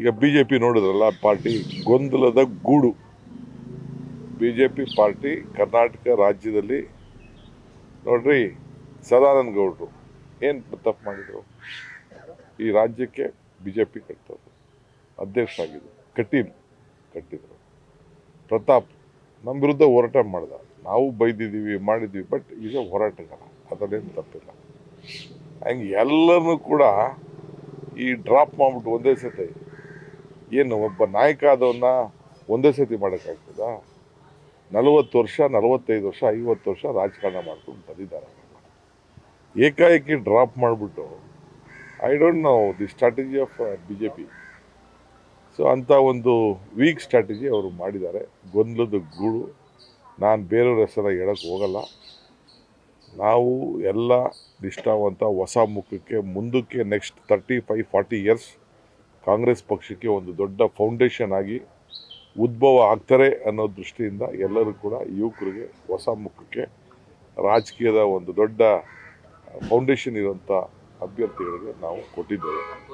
ಈಗ B J P ನೋಡಿದ್ರಲ್ಲ, party ಗೊಂದಲದ ಗೂಡು. B J P party Karnataka ರಾಜ್ಯದಲ್ಲಿ ನೋಡ್ರಿ ಸದಾನಂದ ಗೌಡರು ಏನು ತಪ್ಪು ಮಾಡಿದರು? ಈ ರಾಜ್ಯಕ್ಕೆ ಬಿ ಜೆ ಪಿ ಕಟ್ತವ್ರು. ಅಧ್ಯಕ್ಷರಾಗಿದ್ದರು ಕಟೀಲ್ ಕಟ್ಟಿದ್ರು. ಪ್ರತಾಪ್ ನಮ್ಮ ವಿರುದ್ಧ ಹೋರಾಟ ಮಾಡ್ದ. ನಾವು ಬೈದಿದ್ದೀವಿ, ಮಾಡಿದ್ದೀವಿ, ಬಟ್ ಈಗ ಹೋರಾಟಗಾರ. ಅದರಲ್ಲೇನು ತಪ್ಪಿಲ್ಲ. ಹಂಗೆ ಎಲ್ಲರೂ ಕೂಡ ಈ ಡ್ರಾಪ್ ಮಾಡ್ಬಿಟ್ಟು ಒಂದೇ ಸತಿ ಏನು, ಒಬ್ಬ ನಾಯಕ ಆದವನ್ನ ಒಂದೇ ಸತಿ ಮಾಡೋಕ್ಕಾಗ್ತದ? ನಲವತ್ತು ವರ್ಷ, ನಲವತ್ತೈದು ವರ್ಷ, ಐವತ್ತು ವರ್ಷ ರಾಜಕಾರಣ ಮಾಡ್ಕೊಂಡು ಬಂದಿದ್ದಾರೆ. ಏಕಾಏಕಿ ಡ್ರಾಪ್ ಮಾಡಿಬಿಟ್ಟು I don't know the strategy of B J P so ಅಂಥ ಒಂದು ವೀಕ್ ಸ್ಟ್ರಾಟಜಿ ಅವರು ಮಾಡಿದ್ದಾರೆ. ಗೊಂದಲದ ಗೂಳು ನಾನು ಬೇರೆಯವ್ರ ಹೆಸರ ಹೇಳಕ್ಕೆ ಹೋಗಲ್ಲ. ನಾವು ಎಲ್ಲ ನಿಷ್ಠಾವಂತ ಹೊಸ ಮುಖಕ್ಕೆ, ಮುಂದಕ್ಕೆ next thirty five forty years Congress ಪಕ್ಷಕ್ಕೆ ಒಂದು ದೊಡ್ಡ ಫೌಂಡೇಶನ್ ಆಗಿ ಉದ್ಭವ ಆಗ್ತಾರೆ ಅನ್ನೋ ದೃಷ್ಟಿಯಿಂದ ಎಲ್ಲರೂ ಕೂಡ ಯುವಕರಿಗೆ ಹೊಸ ಮುಖಕ್ಕೆ ರಾಜಕೀಯದ ಒಂದು ದೊಡ್ಡ ಫೌಂಡೇಶನ್ ಇರುವಂಥ ಅಭ್ಯರ್ಥಿಗಳಿಗೆ ನಾವು ಕೊಟ್ಟಿದ್ದೇವೆ.